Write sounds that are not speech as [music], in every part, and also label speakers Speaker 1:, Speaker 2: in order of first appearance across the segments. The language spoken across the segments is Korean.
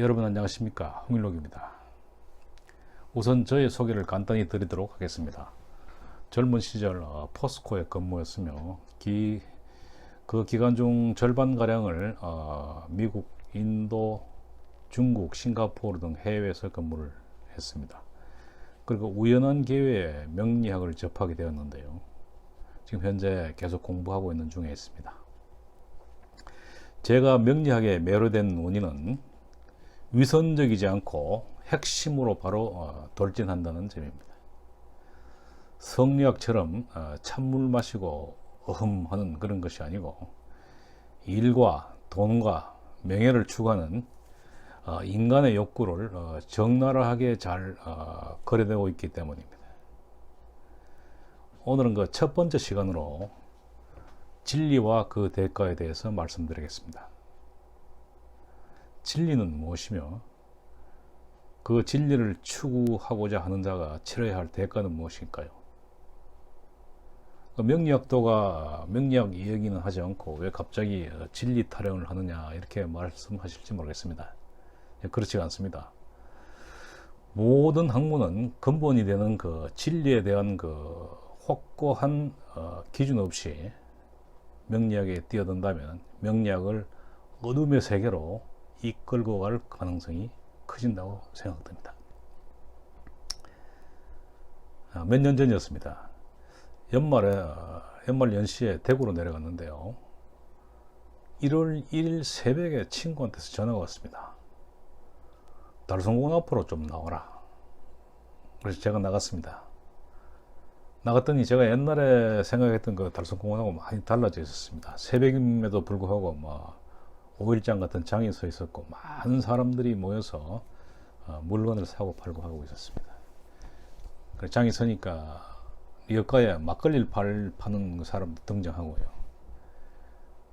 Speaker 1: 여러분 안녕하십니까 홍일록입니다. 우선 저의 소개를 간단히 드리도록 하겠습니다. 젊은 시절 어, 포스코에 근무했으며 기, 그 기간 중 절반 가량을 어, 미국, 인도, 중국, 싱가포르 등 해외에서 근무를 했습니다. 그리고 우연한 기회에 명리학을 접하게 되었는데요. 지금 현재 계속 공부하고 있는 중에 있습니다. 제가 명리학에 매료된 원인은 위선적이지 않고 핵심으로 바로 어, 돌진한다는 점입니다. 성리학처럼 어, 찬물 마시고 어흠하는 그런 것이 아니고 일과 돈과 명예를 추구하는 어, 인간의 욕구를 어, 적나라하게 잘 어, 거래되고 있기 때문입니다. 오늘은 그 첫 번째 시간으로 진리와 그 대가에 대해서 말씀드리겠습니다. 진리는 무엇이며 그 진리를 추구하고자 하는 자가 치러야 할 대가는 무엇일까요? 그 명리학도가 명리학 이야기는 하지 않고 왜 갑자기 진리 타령을 하느냐 이렇게 말씀하실지 모르겠습니다. 그렇지 않습니다. 모든 학문은 근본이 되는 그 진리에 대한 그 확고한 어, 기준 없이 명리학에 뛰어든다면 명리학을 어둠의 세계로 이끌고 갈 가능성이 커진다고 생각됩니다. 아, 몇년 전이었습니다. 연말에 어, 연말 연시에 대구로 내려갔는데요. 1월 1일 새벽에 친구한테서 전화가 왔습니다. 달성공 앞으로 좀 나와라. 그래서 제가 나갔습니다. 나갔더니 제가 옛날에 생각했던 그 달성공원하고 많이 달라져 있었습니다. 새벽임에도 불구하고 뭐 5일장 같은 장이 서 있었고 많은 사람들이 모여서 어, 물건을 사고 팔고 하고 있었습니다. 그 장이 서니까 여가에 막걸리를 팔, 파는 사람도 등장하고요.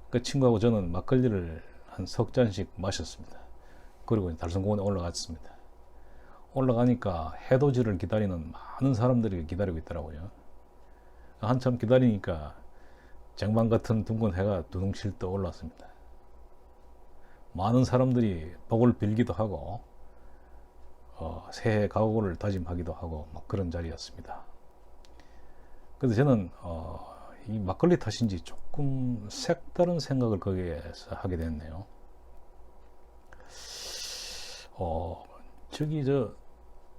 Speaker 1: 그 친구하고 저는 막걸리를 한 석 잔씩 마셨습니다. 그리고 달성공원에 올라갔습니다. 올라가니까 해돋이를 기다리는 많은 사람들이 기다리고 있더라고요. 한참 기다리니까 쟁반 같은 둥근 해가 두둥실 떠 올랐습니다. 많은 사람들이 복을 빌기도 하고 어, 새해 각오를 다짐하기도 하고 막 그런 자리였습니다. 그래서 저는 어, 이 막걸리 탓인지 조금 색다른 생각을 거기에서 하게 됐네요. 어, 저기 저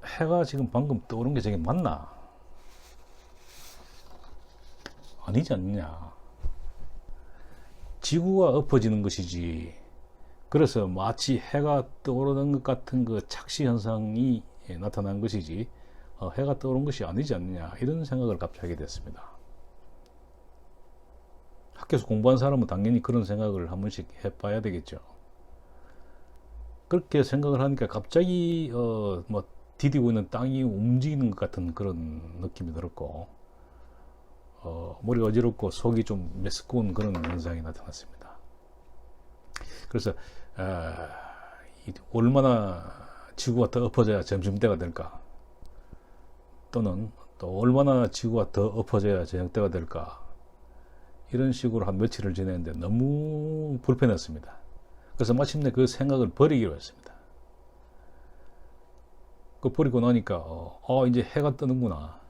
Speaker 1: 해가 지금 방금 떠오른 게 저게 맞나? 아니지 않느냐. 지구가 엎어지는 것이지. 그래서 마치 해가 떠오르는 것 같은 그 착시 현상이 나타난 것이지, 어, 해가 떠오른 것이 아니지 않느냐. 이런 생각을 갑자기 하게 됐습니다. 학교에서 공부한 사람은 당연히 그런 생각을 한 번씩 해봐야 되겠죠. 그렇게 생각을 하니까 갑자기 어, 뭐 디디고 있는 땅이 움직이는 것 같은 그런 느낌이 들었고 어, 머리가 어지럽고 속이 좀 메스꺼운 그런 현상이 나타났습니다. 그래서 어, 얼마나 지구가 더 엎어져야 점심때가 될까 또는 또 얼마나 지구가 더 엎어져야 저녁때가 될까 이런 식으로 한 며칠을 지냈는데 너무 불편했습니다. 그래서 마침내 그 생각을 버리기로 했습니다. 그 버리고 나니까 어, 어 이제 해가 뜨는구나.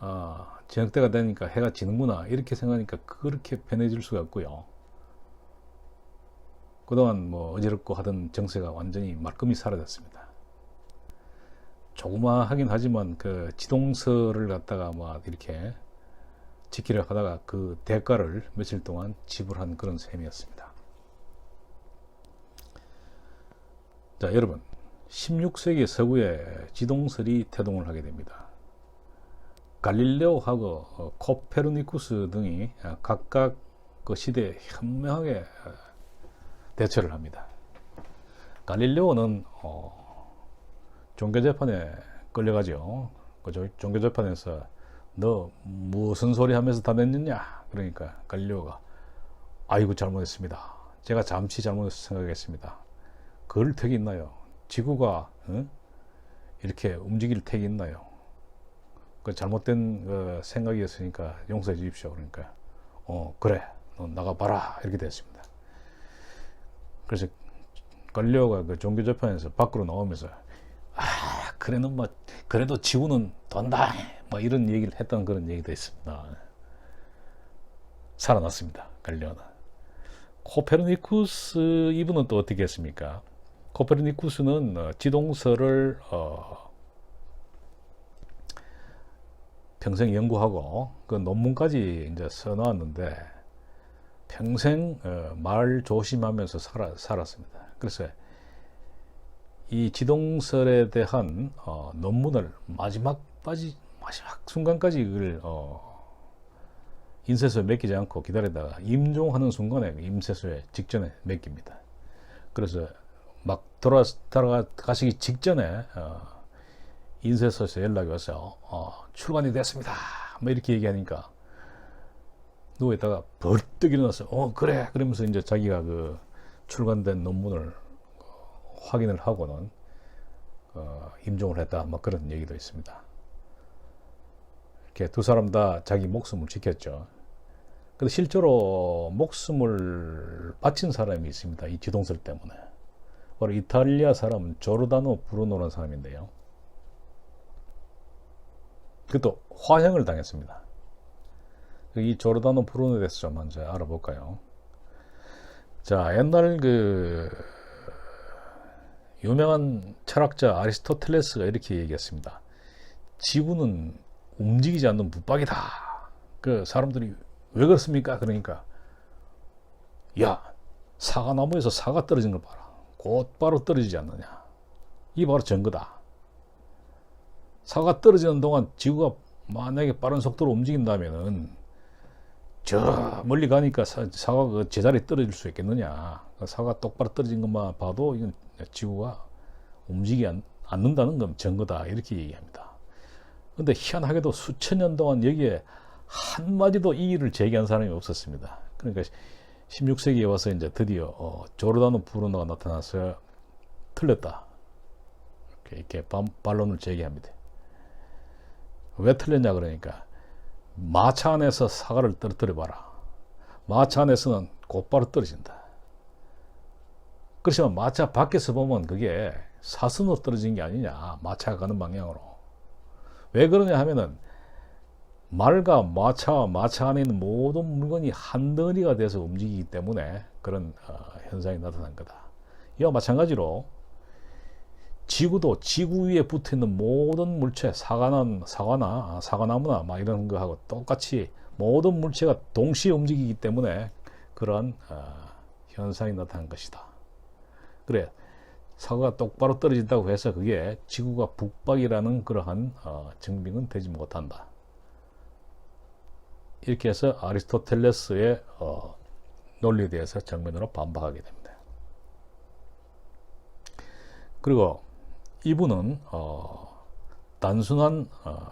Speaker 1: 아, 저녁 때가 되니까 해가 지는구나. 이렇게 생각하니까 그렇게 편해질 수가 없고요. 그동안 뭐 어지럽고 하던 정세가 완전히 말끔히 사라졌습니다. 조그마하긴 하지만 그 지동서를 갖다가 뭐 이렇게 지키려 하다가 그 대가를 며칠 동안 지불한 그런 셈이었습니다. 자, 여러분. 16세기 서구에 지동설이 태동을 하게 됩니다. 갈릴레오하고 어, 코페르니쿠스 등이 어, 각각 그 시대에 현명하게 어, 대처를 합니다. 갈릴레오는 어, 종교 재판에 끌려가죠. 그 종교 재판에서 너 무슨 소리 하면서 다 냈느냐? 그러니까 갈릴레오가 아이고 잘못했습니다. 제가 잠시 잘못해서 생각했습니다. 그럴 택이 있나요? 지구가 어? 이렇게 움직일 택이 있나요? 그 잘못된 어, 생각이었으니까 용서해 주십시오. 그러니까 어 그래 너 나가봐라 이렇게 됐습니다. 그래서 갈리오가 그 종교 재판에서 밖으로 나오면서 아 그래는 뭐 그래도 지구는 돈다 뭐 이런 얘기를 했던 그런 얘기도 있습니다. 살아났습니다. 갈리오는. 코페르니쿠스 이분은 또 어떻게 했습니까? 코페르니쿠스는 어, 지동설을 어, 평생 연구하고 그 논문까지 이제 써놨는데 평생 어, 말 조심하면서 살아, 살았습니다. 그래서 이 지동설에 대한 어, 논문을 마지막까지 마지막 순간까지 이걸 어, 인쇄소에 맡기지 않고 기다리다가 임종하는 순간에 임쇄소에 직전에 맡깁니다. 그래서 막 돌아 돌아가시기 직전에 어, 인쇄소에서 연락이 왔어요. 어, 출간이 됐습니다. 뭐 이렇게 얘기하니까 누워 있다가 벌떡 일어났어요. 어 그래 그러면서 이제 자기가 그 출간된 논문을 어, 확인을 하고는 어, 임종을 했다. 막 그런 얘기도 있습니다. 이렇게 두 사람 다 자기 목숨을 지켰죠. 근데 실제로 목숨을 바친 사람이 있습니다. 이 지동설 때문에. 바로 이탈리아 사람은 조르다노 브루노라는 사람인데요. 그것도 화형을 당했습니다. 이 조르다노 브루노에 대해서 좀 먼저 알아볼까요? 자, 옛날 그 유명한 철학자 아리스토텔레스가 이렇게 얘기했습니다. 지구는 움직이지 않는 붙박이다. 그 사람들이 왜 그렇습니까? 그러니까 야 사과나무에서 사과 떨어진 걸 봐라. 곧바로 떨어지지 않느냐. 이게 바로 증거다. 사과 떨어지는 동안 지구가 만약에 빠른 속도로 움직인다면은 저 멀리 가니까 사, 사과가 그 제자리에 떨어질 수 있겠느냐. 그 사과 똑바로 떨어진 것만 봐도 이건 지구가 움직이지 않- 않는다는 건 증거다. 이렇게 얘기합니다. 근데 희한하게도 수천 년 동안 여기에 한마디도 이의를 제기한 사람이 없었습니다. 그러니까 16세기에 와서 이제 드디어 어, 조르다노 브루노가 나타나서 틀렸다. 이렇게, 반론을 제기합니다. 왜 틀렸냐 그러니까 마차 안에서 사과를 떨어뜨려 봐라. 마차 안에서는 곧바로 떨어진다. 그렇지만 마차 밖에서 보면 그게 사선으로 떨어진 게 아니냐. 마차가 가는 방향으로. 왜 그러냐 하면은 말과 마차와 마차 안에 있는 모든 물건이 한 덩어리가 돼서 움직이기 때문에 그런 어, 현상이 나타난 거다. 이와 마찬가지로 지구도 지구 위에 붙어 있는 모든 물체, 사과나 사과나 사과나무나 막 이런 거하고 똑같이 모든 물체가 동시에 움직이기 때문에 그런 어, 현상이 나타난 것이다. 그래 사과가 똑바로 떨어진다고 해서 그게 지구가 북박이라는 그러한 어, 증빙은 되지 못한다. 이렇게 해서 아리스토텔레스의 어, 논리에 대해서 정면으로 반박하게 됩니다. 그리고 이분은 어, 단순한 어,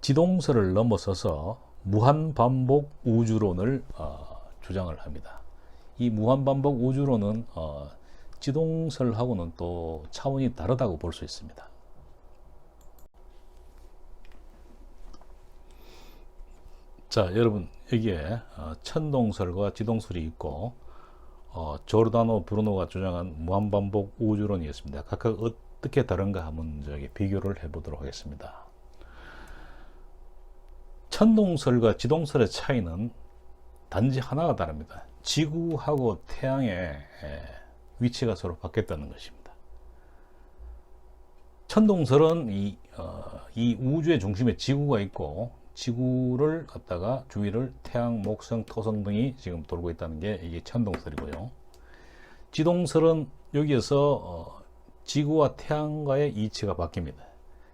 Speaker 1: 지동설을 넘어서서 무한반복 우주론을 어, 주장을 합니다. 이 무한반복 우주론은 어, 지동설하고는 또 차원이 다르다고 볼 수 있습니다. 자, 여러분 여기에 어, 천동설과 지동설이 있고 어, 조르다노 브루노가 주장한 무한반복 우주론이 있습니다. 각각 어떻게 다른가 한번 저기 비교를 해보도록 하겠습니다. 천동설과 지동설의 차이는 단지 하나가 다릅니다. 지구하고 태양의 에, 위치가 서로 바뀌었다는 것입니다. 천동설은 이, 어, 이 우주의 중심에 지구가 있고 지구를 갖다가 주위를 태양, 목성, 토성 등이 지금 돌고 있다는 게 이게 천동설이고요. 지동설은 여기에서 어, 지구와 태양과의 이치가 바뀝니다.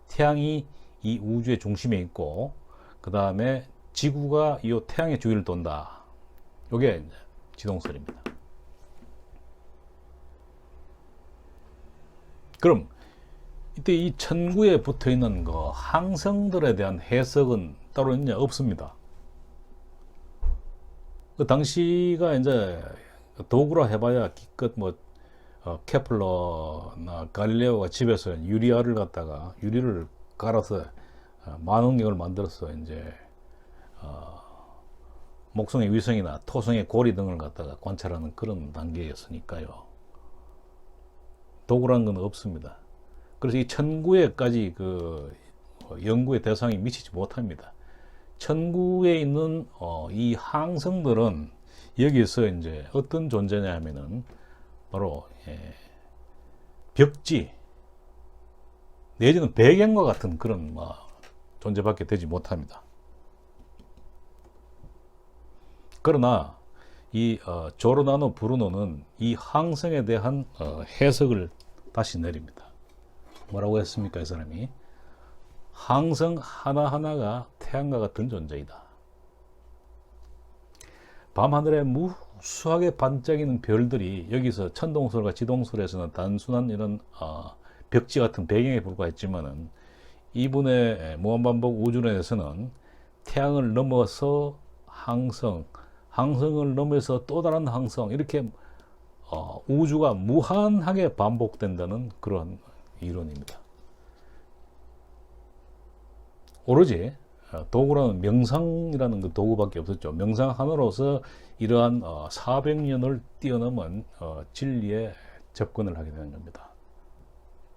Speaker 1: 태양이 이 우주의 중심에 있고 그 다음에 지구가 이 태양의 주위를 돈다. 이게 지동설입니다. 그럼 이때 이 천구에 붙어 있는 그 항성들에 대한 해석은 따로 있냐 없습니다. 그 당시가 이제 도구라 해봐야 기껏 뭐 어, 케플러나 갈릴레오가 집에서 유리알을 갖다가 유리를 갈아서 어, 만원경을 만들어서 이제 어, 목성의 위성이나 토성의 고리 등을 갖다가 관찰하는 그런 단계였으니까요. 도구란 건 없습니다. 그래서 이 천구에까지 그 연구의 대상이 미치지 못합니다. 천구에 있는 어, 이 항성들은 여기서 이제 어떤 존재냐 하면은 바로 예, 벽지 내지는 배경과 같은 그런 뭐 존재밖에 되지 못합니다. 그러나 이 어, 조르나노 브루노는 이 항성에 대한 어, 해석을 다시 내립니다. 뭐라고 했습니까, 이 사람이? 항성 하나하나가 태양과 같은 존재이다. 밤하늘에 무수하게 반짝이는 별들이 여기서 천동설과 지동설에서는 단순한 이런 어, 벽지 같은 배경에 불과했지만은 이분의 무한반복 우주론에서는 태양을 넘어서 항성, 항성을 넘어서 또 다른 항성 이렇게 어, 우주가 무한하게 반복된다는 그런 이론입니다. 오로지 어, 도구라는 명상이라는 그 도구밖에 없었죠. 명상 하나로서 이러한 어, 400년을 뛰어넘은 어, 진리에 접근을 하게 되는 겁니다.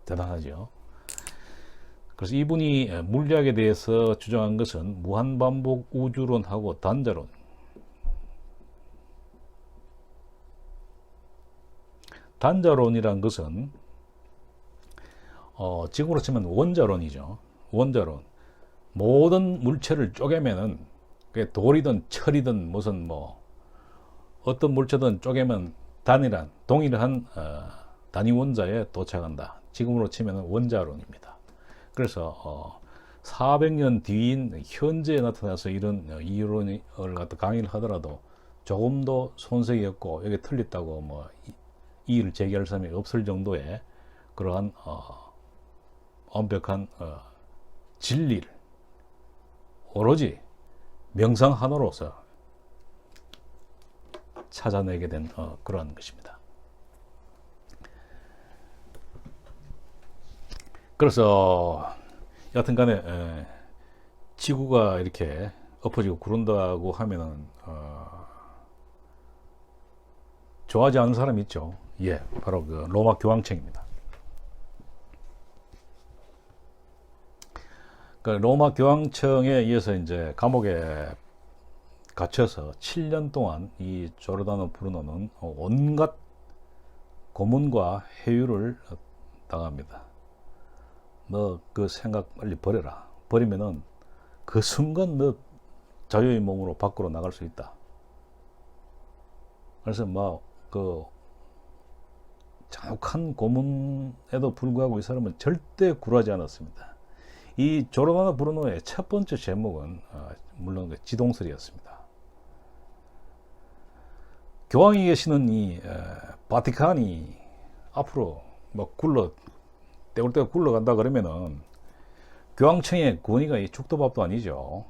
Speaker 1: 대단하죠. 그래서 이분이 물리학에 대해서 주장한 것은 무한반복 우주론하고 단자론, 단자론이란 것은 어, 지금으로 치면 원자론이죠. 원자론. 모든 물체를 쪼개면은 그게 돌이든 철이든 무슨 뭐 어떤 물체든 쪼개면 단일한 동일한 어, 단위 원자에 도착한다. 지금으로 치면 원자론입니다. 그래서 어, 400년 뒤인 현재에 나타나서 이런 어, 이론을 갖다 강의를 하더라도 조금도 손색이 없고 여기 틀렸다고 뭐 이의를 제기할 사람이 없을 정도의 그러한 어, 완벽한 어, 진리를 오로지 명상 하나로서 찾아내게 된 어, 그러한 것입니다. 그래서 여튼간에 에, 지구가 이렇게 엎어지고 구른다고 하면은 어, 좋아하지 않는 사람이 있죠. 예, 바로 그 로마 교황청입니다. 그 로마 교황청에 의해서 이제 감옥에 갇혀서 7년 동안 이 조르다노 브루노는 온갖 고문과 해유를 당합니다. 너 그 생각 빨리 버려라. 버리면은 그 순간 너 자유의 몸으로 밖으로 나갈 수 있다. 그래서 막 그 잔혹한 고문에도 불구하고 이 사람은 절대 굴하지 않았습니다. 이 조르마노 브루노의 첫 번째 제목은 어, 물론 그 지동설이었습니다. 교황이 계시는 이 바티칸이 앞으로 뭐 굴러 때울 때가 굴러간다 그러면은 교황청의 권위가 이 죽도밥도 아니죠.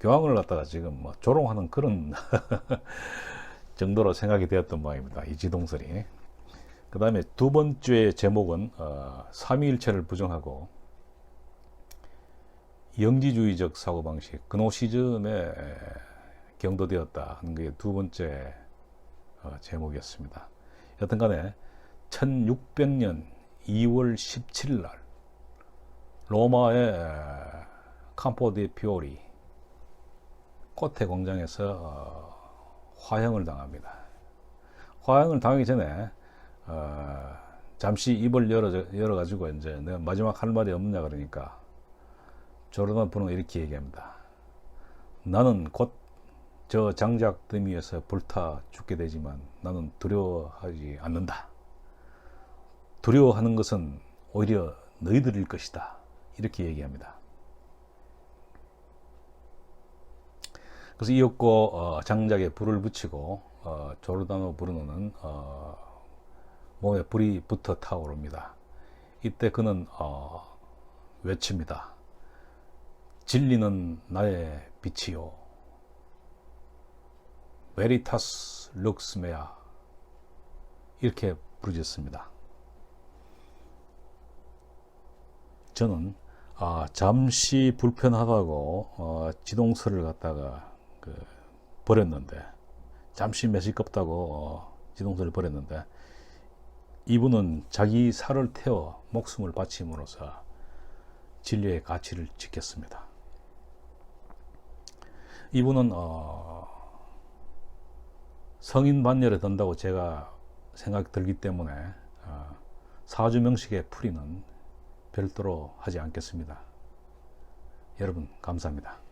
Speaker 1: 교황을 갖다가 지금 뭐 조롱하는 그런 [laughs] 정도로 생각이 되었던 모양입니다. 이 지동설이. 그 다음에 두 번째 제목은 어, 삼위일체를 부정하고 영지주의적 사고방식, 그노시즘에 경도되었다 하는 게 두 번째 어, 제목이었습니다. 여튼 간에 1600년 2월 17일 날 로마의 campo di Fiori 코테 공장에서 어, 화형을 당합니다. 화형을 당하기 전에 어, 잠시 입을 열어 열어 가지고 이제 내가 마지막 할 말이 없냐 그러니까 조르단 분은 이렇게 얘기합니다. 나는 곧 저 장작 더미에서 불타 죽게 되지만 나는 두려워하지 않는다. 두려워하는 것은 오히려 너희들일 것이다. 이렇게 얘기합니다. 그래서 이윽고 어, 장작에 불을 붙이고 어, 브루노는 어, 몸에 불이 붙어 타오릅니다. 이때 그는 어, 외칩니다. 진리는 나의 빛이요. 베리타스 룩스메아 이렇게 부르짖습니다. 저는 아, 잠시 불편하다고 어, 지동서를 갖다가 그, 버렸는데 잠시 매식겁다고 어, 지동서를 버렸는데 이분은 자기 살을 태워 목숨을 바침으로써 진리의 가치를 지켰습니다. 이분은 어, 성인 반열에 든다고 제가 생각 들기 때문에 어, 사주 명식의 풀이는 별도로 하지 않겠습니다. 여러분 감사합니다.